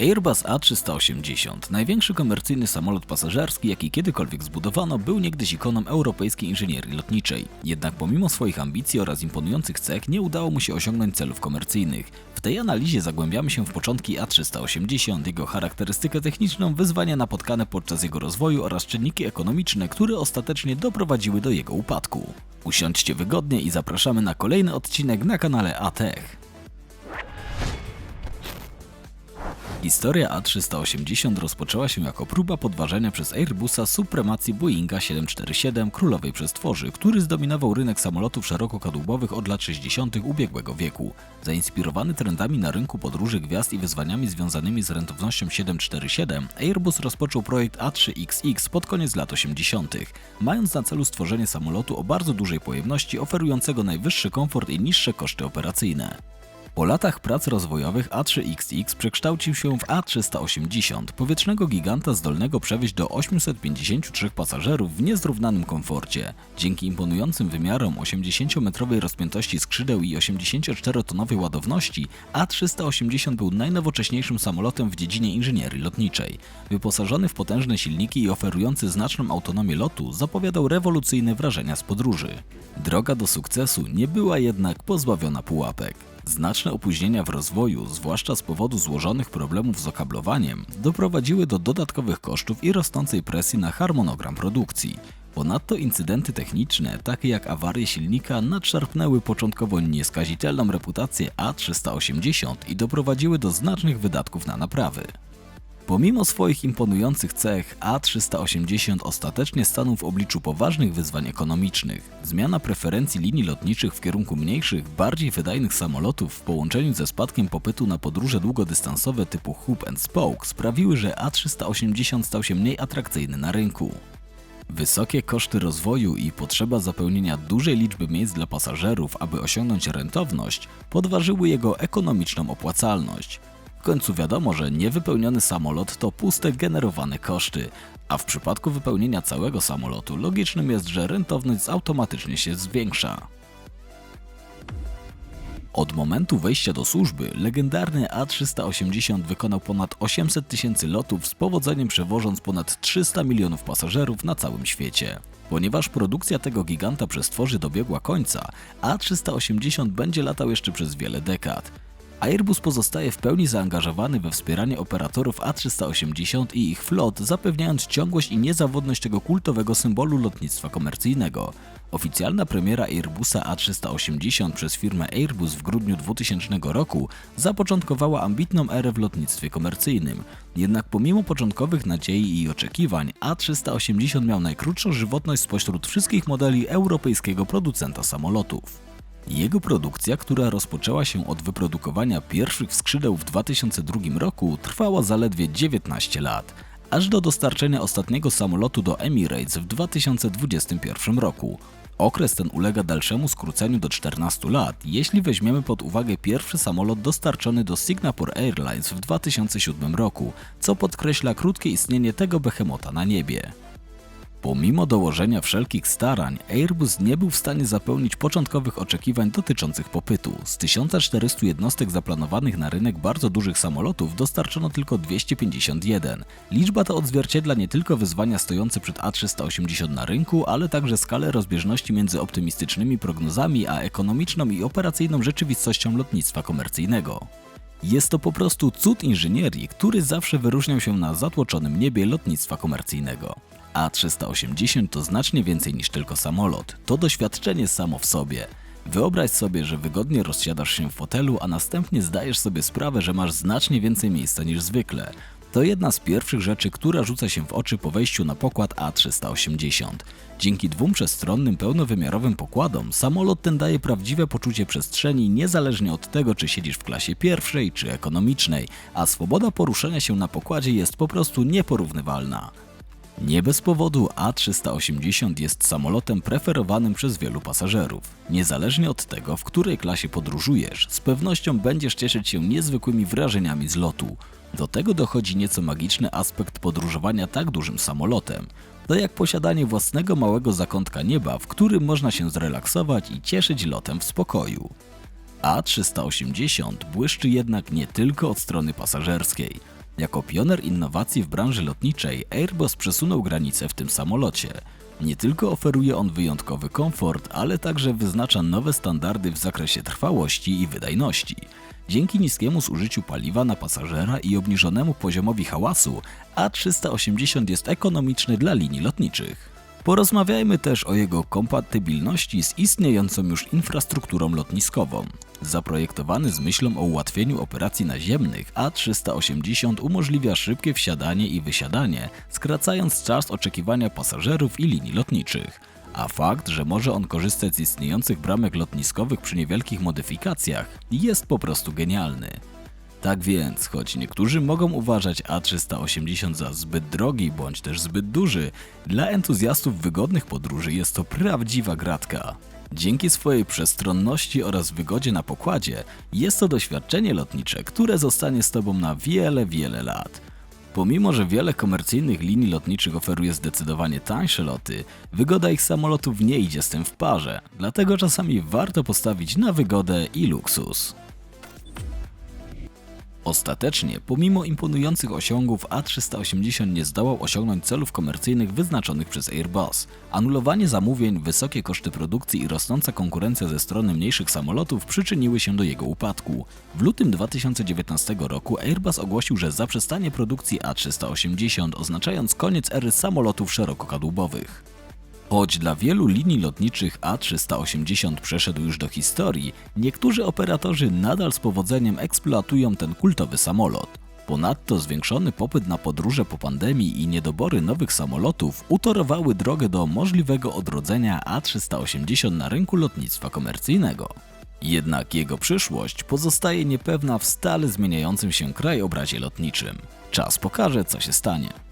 Airbus A380, największy komercyjny samolot pasażerski, jaki kiedykolwiek zbudowano, był niegdyś ikoną europejskiej inżynierii lotniczej. Jednak pomimo swoich ambicji oraz imponujących cech, nie udało mu się osiągnąć celów komercyjnych. W tej analizie zagłębiamy się w początki A380, jego charakterystykę techniczną, wyzwania napotkane podczas jego rozwoju oraz czynniki ekonomiczne, które ostatecznie doprowadziły do jego upadku. Usiądźcie wygodnie i zapraszamy na kolejny odcinek na kanale ATech. Historia A380 rozpoczęła się jako próba podważenia przez Airbusa supremacji Boeinga 747 królowej przestworzy, który zdominował rynek samolotów szerokokadłubowych od lat 60. ubiegłego wieku. Zainspirowany trendami na rynku podróży gwiazd i wyzwaniami związanymi z rentownością 747, Airbus rozpoczął projekt A3XX pod koniec lat 80., mając na celu stworzenie samolotu o bardzo dużej pojemności oferującego najwyższy komfort i niższe koszty operacyjne. Po latach prac rozwojowych A3XX przekształcił się w A380, powietrznego giganta zdolnego przewieźć do 853 pasażerów w niezrównanym komforcie. Dzięki imponującym wymiarom 80-metrowej rozpiętości skrzydeł i 84-tonowej ładowności, A380 był najnowocześniejszym samolotem w dziedzinie inżynierii lotniczej. Wyposażony w potężne silniki i oferujący znaczną autonomię lotu, zapowiadał rewolucyjne wrażenia z podróży. Droga do sukcesu nie była jednak pozbawiona pułapek. Znaczne opóźnienia w rozwoju, zwłaszcza z powodu złożonych problemów z okablowaniem, doprowadziły do dodatkowych kosztów i rosnącej presji na harmonogram produkcji. Ponadto incydenty techniczne, takie jak awarie silnika, nadszarpnęły początkowo nieskazitelną reputację A380 i doprowadziły do znacznych wydatków na naprawy. Pomimo swoich imponujących cech, A380 ostatecznie stanął w obliczu poważnych wyzwań ekonomicznych. Zmiana preferencji linii lotniczych w kierunku mniejszych, bardziej wydajnych samolotów w połączeniu ze spadkiem popytu na podróże długodystansowe typu hub and spoke sprawiły, że A380 stał się mniej atrakcyjny na rynku. Wysokie koszty rozwoju i potrzeba zapełnienia dużej liczby miejsc dla pasażerów, aby osiągnąć rentowność, podważyły jego ekonomiczną opłacalność. W końcu wiadomo, że niewypełniony samolot to puste generowane koszty, a w przypadku wypełnienia całego samolotu logicznym jest, że rentowność automatycznie się zwiększa. Od momentu wejścia do służby legendarny A380 wykonał ponad 800 tysięcy lotów z powodzeniem przewożąc ponad 300 milionów pasażerów na całym świecie. Ponieważ produkcja tego giganta przestworzy dobiegła końca, A380 będzie latał jeszcze przez wiele dekad. Airbus pozostaje w pełni zaangażowany we wspieranie operatorów A380 i ich flot, zapewniając ciągłość i niezawodność tego kultowego symbolu lotnictwa komercyjnego. Oficjalna premiera Airbusa A380 przez firmę Airbus w grudniu 2000 roku zapoczątkowała ambitną erę w lotnictwie komercyjnym. Jednak pomimo początkowych nadziei i oczekiwań, A380 miał najkrótszą żywotność spośród wszystkich modeli europejskiego producenta samolotów. Jego produkcja, która rozpoczęła się od wyprodukowania pierwszych skrzydeł w 2002 roku, trwała zaledwie 19 lat, aż do dostarczenia ostatniego samolotu do Emirates w 2021 roku. Okres ten ulega dalszemu skróceniu do 14 lat, jeśli weźmiemy pod uwagę pierwszy samolot dostarczony do Singapore Airlines w 2007 roku, co podkreśla krótkie istnienie tego behemota na niebie. Pomimo dołożenia wszelkich starań, Airbus nie był w stanie zapełnić początkowych oczekiwań dotyczących popytu. Z 1400 jednostek zaplanowanych na rynek bardzo dużych samolotów dostarczono tylko 251. Liczba ta odzwierciedla nie tylko wyzwania stojące przed A380 na rynku, ale także skalę rozbieżności między optymistycznymi prognozami a ekonomiczną i operacyjną rzeczywistością lotnictwa komercyjnego. Jest to po prostu cud inżynierii, który zawsze wyróżniał się na zatłoczonym niebie lotnictwa komercyjnego. A380 to znacznie więcej niż tylko samolot. To doświadczenie samo w sobie. Wyobraź sobie, że wygodnie rozsiadasz się w fotelu, a następnie zdajesz sobie sprawę, że masz znacznie więcej miejsca niż zwykle. To jedna z pierwszych rzeczy, która rzuca się w oczy po wejściu na pokład A380. Dzięki dwóm przestronnym, pełnowymiarowym pokładom, samolot ten daje prawdziwe poczucie przestrzeni, niezależnie od tego, czy siedzisz w klasie pierwszej czy ekonomicznej, a swoboda poruszania się na pokładzie jest po prostu nieporównywalna. Nie bez powodu A380 jest samolotem preferowanym przez wielu pasażerów. Niezależnie od tego, w której klasie podróżujesz, z pewnością będziesz cieszyć się niezwykłymi wrażeniami z lotu. Do tego dochodzi nieco magiczny aspekt podróżowania tak dużym samolotem. To jak posiadanie własnego małego zakątka nieba, w którym można się zrelaksować i cieszyć lotem w spokoju. A380 błyszczy jednak nie tylko od strony pasażerskiej. Jako pioner innowacji w branży lotniczej, Airbus przesunął granice w tym samolocie. Nie tylko oferuje on wyjątkowy komfort, ale także wyznacza nowe standardy w zakresie trwałości i wydajności. Dzięki niskiemu zużyciu paliwa na pasażera i obniżonemu poziomowi hałasu, A380 jest ekonomiczny dla linii lotniczych. Porozmawiajmy też o jego kompatybilności z istniejącą już infrastrukturą lotniskową. Zaprojektowany z myślą o ułatwieniu operacji naziemnych, A380 umożliwia szybkie wsiadanie i wysiadanie, skracając czas oczekiwania pasażerów i linii lotniczych. A fakt, że może on korzystać z istniejących bramek lotniskowych przy niewielkich modyfikacjach, jest po prostu genialny. Tak więc, choć niektórzy mogą uważać A380 za zbyt drogi bądź też zbyt duży, dla entuzjastów wygodnych podróży jest to prawdziwa gratka. Dzięki swojej przestronności oraz wygodzie na pokładzie, jest to doświadczenie lotnicze, które zostanie z Tobą na wiele, wiele lat. Pomimo, że wiele komercyjnych linii lotniczych oferuje zdecydowanie tańsze loty, wygoda ich samolotów nie idzie z tym w parze, dlatego czasami warto postawić na wygodę i luksus. Ostatecznie, pomimo imponujących osiągów, A380 nie zdołał osiągnąć celów komercyjnych wyznaczonych przez Airbus. Anulowanie zamówień, wysokie koszty produkcji i rosnąca konkurencja ze strony mniejszych samolotów przyczyniły się do jego upadku. W lutym 2019 roku Airbus ogłosił, że zaprzestanie produkcji A380, oznaczając koniec ery samolotów szerokokadłubowych. Choć dla wielu linii lotniczych A380 przeszedł już do historii, niektórzy operatorzy nadal z powodzeniem eksploatują ten kultowy samolot. Ponadto zwiększony popyt na podróże po pandemii i niedobory nowych samolotów utorowały drogę do możliwego odrodzenia A380 na rynku lotnictwa komercyjnego. Jednak jego przyszłość pozostaje niepewna w stale zmieniającym się krajobrazie lotniczym. Czas pokaże, co się stanie.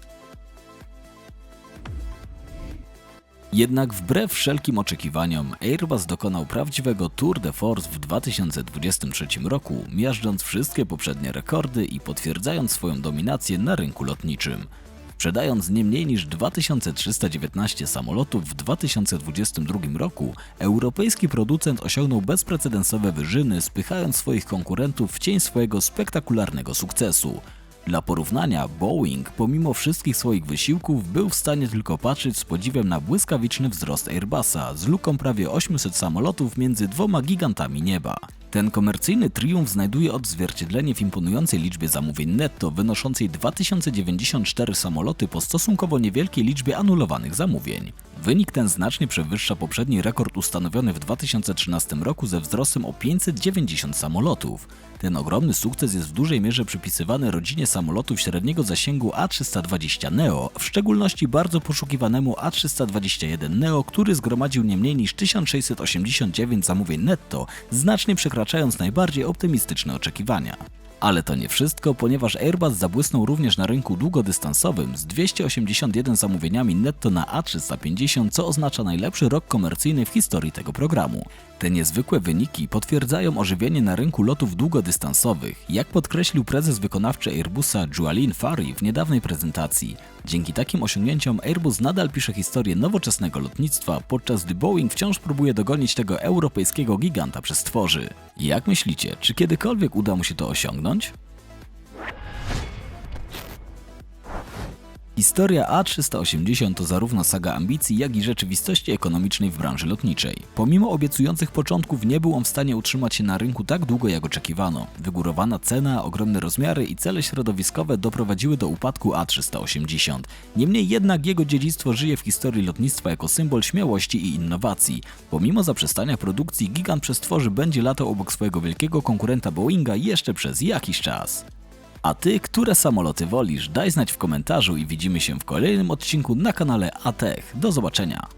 Jednak wbrew wszelkim oczekiwaniom, Airbus dokonał prawdziwego tour de force w 2023 roku, miażdżąc wszystkie poprzednie rekordy i potwierdzając swoją dominację na rynku lotniczym. Sprzedając nie mniej niż 2319 samolotów w 2022 roku, europejski producent osiągnął bezprecedensowe wyżyny, spychając swoich konkurentów w cień swojego spektakularnego sukcesu. Dla porównania, Boeing, pomimo wszystkich swoich wysiłków, był w stanie tylko patrzeć z podziwem na błyskawiczny wzrost Airbusa z luką prawie 800 samolotów między dwoma gigantami nieba. Ten komercyjny triumf znajduje odzwierciedlenie w imponującej liczbie zamówień netto wynoszącej 2094 samoloty po stosunkowo niewielkiej liczbie anulowanych zamówień. Wynik ten znacznie przewyższa poprzedni rekord ustanowiony w 2013 roku ze wzrostem o 590 samolotów. Ten ogromny sukces jest w dużej mierze przypisywany rodzinie samolotów średniego zasięgu A320 Neo, w szczególności bardzo poszukiwanemu A321 Neo, który zgromadził nie mniej niż 1689 zamówień netto, znacznie przekraczając najbardziej optymistyczne oczekiwania. Ale to nie wszystko, ponieważ Airbus zabłysnął również na rynku długodystansowym z 281 zamówieniami netto na A350, co oznacza najlepszy rok komercyjny w historii tego programu. Te niezwykłe wyniki potwierdzają ożywienie na rynku lotów długodystansowych, jak podkreślił prezes wykonawczy Airbusa Jualin Fari w niedawnej prezentacji. Dzięki takim osiągnięciom Airbus nadal pisze historię nowoczesnego lotnictwa, podczas gdy Boeing wciąż próbuje dogonić tego europejskiego giganta przestworzy. Jak myślicie, czy kiedykolwiek uda mu się to osiągnąć? Historia A380 to zarówno saga ambicji, jak i rzeczywistości ekonomicznej w branży lotniczej. Pomimo obiecujących początków nie był on w stanie utrzymać się na rynku tak długo jak oczekiwano. Wygórowana cena, ogromne rozmiary i cele środowiskowe doprowadziły do upadku A380. Niemniej jednak jego dziedzictwo żyje w historii lotnictwa jako symbol śmiałości i innowacji. Pomimo zaprzestania produkcji, gigant przestworzy będzie latał obok swojego wielkiego konkurenta Boeinga jeszcze przez jakiś czas. A ty, które samoloty wolisz? Daj znać w komentarzu i widzimy się w kolejnym odcinku na kanale ATech. Do zobaczenia.